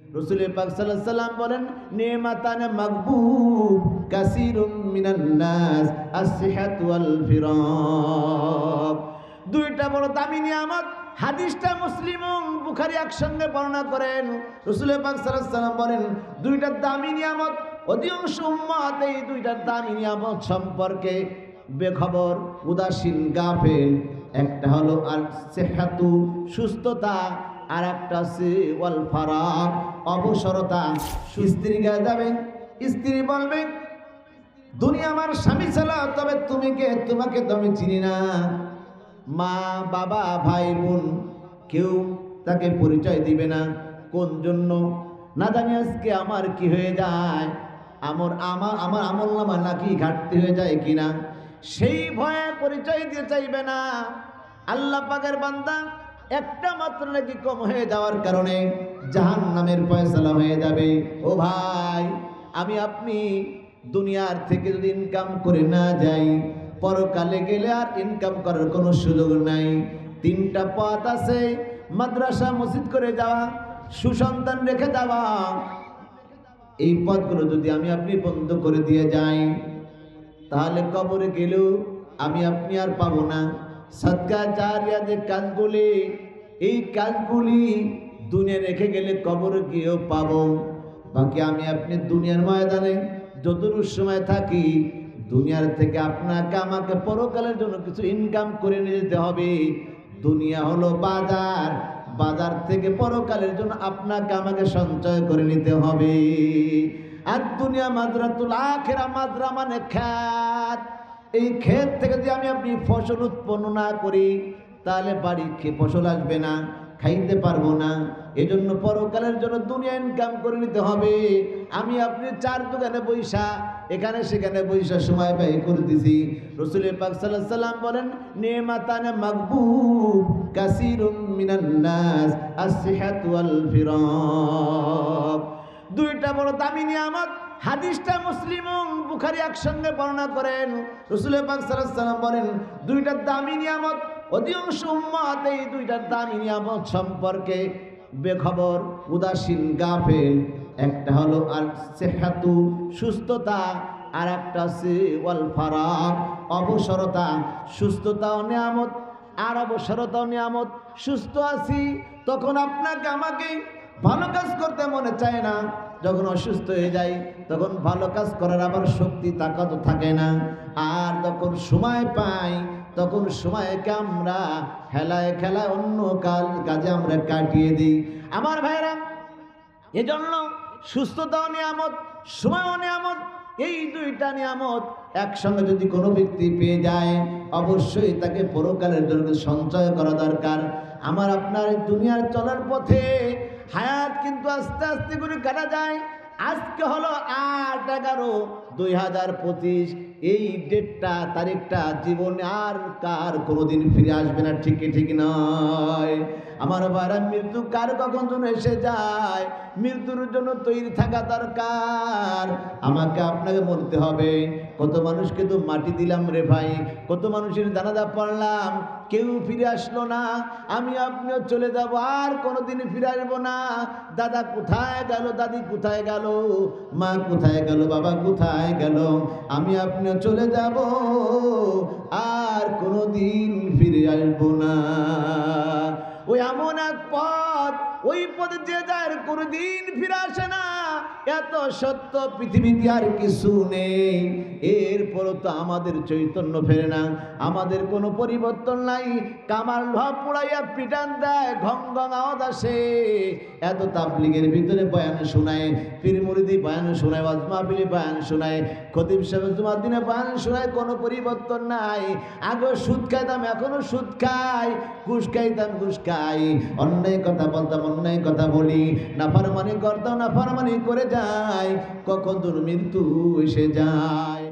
রসুল পাক সাল্লাম বলেন নেমাতানে মাকবুব কাসিরুম মিনান নাস as-সিহাত ওয়াল ফিরাক দুইটা বড় দামি নিয়ামত, হাদিসটা মুসলিম বুখারী একসঙ্গে বর্ণনা করেন। রসুল পাক সাল্লাম বলেন, দুইটা দামি নিয়ামত, অধিকাংশ উম্মত এই দুইটা দামি নিয়ামত সম্পর্কে বেখবর, উদাসীন, গাফেল। একটা হলো আর সেহাতু সুস্থতা আর একটা আছে, ওয়াল ফারাক। অবসরতা স্ত্রী গায়ে যাবেন স্ত্রী বলবেন দুনিয়া আমার স্বামী ছিল তবে তুমি কে? তোমাকে তো আমি চিনি না। মা, বাবা, ভাই, বোন, কেউ তাকে পরিচয় দিবে না। কোন জন্য? না জানি আজকে আমার কি হয়ে যায়, আমার আমার আমার আমল নামা নাকি ঘাটতি হয়ে যায় কিনা। সেই ভয়ে পরিচয় দিয়ে চাইবে না। আল্লাহ পাকের বান্দা একটা মাত্র নাকি কম হয়ে যাওয়ার কারণে জাহান নামের ফয়সালা হয়ে যাবে। ও ভাই, আমি আপনি দুনিয়ার থেকে যদি ইনকাম করে না যাই, পরকালে গেলে আর ইনকাম করার কোনো সুযোগ নাই। তিনটা পথ আছে, মাদ্রাসা, মসজিদ করে যাওয়া, সুসন্তান রেখে যাওয়া। এই পথগুলো যদি আমি আপনি বন্ধ করে দিয়ে যাই, তাহলে কবরে গেলেও আমি আপনি আর পাবো না। সৎকা যে কাজগুলি এই কাজগুলি দুনিয়া রেখে গেলে কবরে গিয়েও পাবো। বাকি আমি আপনি দুনিয়ার ময়দানে যতটুকু সময় থাকি, দুনিয়ার থেকে আপনাকে আমাকে পরকালের জন্য কিছু ইনকাম করে নিয়ে যেতে হবে। দুনিয়া হলো বাজার বাজার থেকে পরকালের জন্য আপনাকে আমাকে সঞ্চয় করে নিতে হবে। আর দুনিয়া মাদ্রাতুল আখেরা মাদ্রা মানে খ্যাত এই ক্ষেত থেকে যদি আমি আপনি ফসল উৎপন্ন না করি, তাহলে বাড়ি খেয়ে ফসল আসবে না, খাইতে পারব না। এজন্য পরকালের জন্য দুনিয়া ইনকাম করে নিতে হবে। আমি আপনি চার দোকানে বৈশা, এখানে সেখানে বৈশা সময় ব্যয় করে দিছি। রসুল পাক সাল্লাল্লাহু সাল্লাম বলেন নেমাতানে মাকবুব কাসিরুম মিনান নাস as-সিহাত ওয়াল ফিরাক। দুইটা বড় দামি নিয়ামত। হাদিসটা মুসলিম বুখারি একসঙ্গে বর্ণনা করেন। রসুল পাক বলেন, দুইটা দামি নিয়ামত, অধিকাংশ উম্মত এই দুইটা দামি নিয়ামত সম্পর্কে বেখবর, উদাসীন, গাফেল। একটা হলো আর সেহাতু সুস্থতা আর একটা আছে ওয়াল ফারাক অবসরতা সুস্থতা ও নিয়ামত, আর অবসরতা ও নিয়ামত। সুস্থ আছি, তখন আপনাকে আমাকে ভালো কাজ করতে মনে চায় না, যখন অসুস্থ হয়ে যাই তখন ভালো কাজ করার আবার শক্তি তাকাত থাকে না। আর যখন সময় পাই, তখন সময়কে আমরা হেলায় খেলায় অন্য কাজ, কাজে আমরা কাটিয়ে দিই। আমার ভাইরা এজন্য সুস্থতাও নিয়ামত, সময়ও নিয়ামত, এই দুইটা নিয়ামত একসঙ্গে যদি কোনো ব্যক্তি পেয়ে যায়, অবশ্যই তাকে পরকালের জন্য সঞ্চয় করা দরকার। আমার আপনার দুনিয়ার চলার পথে হায়াত কিন্তু আস্তে আস্তে করে কাটা যায়। আজকে হলো আট এগারো দুই হাজার পঁচিশ। এই ডেটটা, তারিখটা জীবনে আর কার কোনোদিন ফিরে আসবে না ঠিকই ঠিক নয়। আমার বারা মৃত্যু কার কখন যেন এসে যায়? মৃত্যুর জন্য তৈরি থাকা দরকার। আমাকে আপনাকে মরতে হবে, কত মানুষকে তো মাটি দিলাম রে ভাই, কত মানুষের জানাজা পড়লাম, কেউ ফিরে আসলো না। আমি আপনিও চলে যাব, আর কোনোদিন ফিরে আসব না। দাদা কোথায় গেল, দাদি কোথায় গেল, মা কোথায় গেল, বাবা কোথায় গেল, আমি আপনিও চলে যাব। আর কোনোদিন ওই পথে যে যার কোনোদিন ফিরে আসে না এত সত্য পৃথিবীতে আর কিছু নেই। এরপরও তো আমাদের চৈতন্য ফেরে না, আমাদের কোনো পরিবর্তন নাই। কামার ভাব পোড়াইয়া পিটান দেয় ঘং ঘং আওয়াজ আসে। এত তাবলিগের ভিতরে বয়ান শোনায়, পীর মুরিদি বয়ান শোনায় ওয়াজমাবিলি বয়ান শোনায়, খতিব সাহেব দিনে বয়ান শোনায়, কোনো পরিবর্তন নাই। আগে সুদ খাইতাম, এখনও সুদ খাই, ঘুষ খাইতাম, ঘুষ খাই। অন্যায় কথা বলতাম, অন্যায় কথা বলি। নাফারমানি করতাম, নাফারমানি করে যাই। কখন তোর মৃত্যু এসে যায়?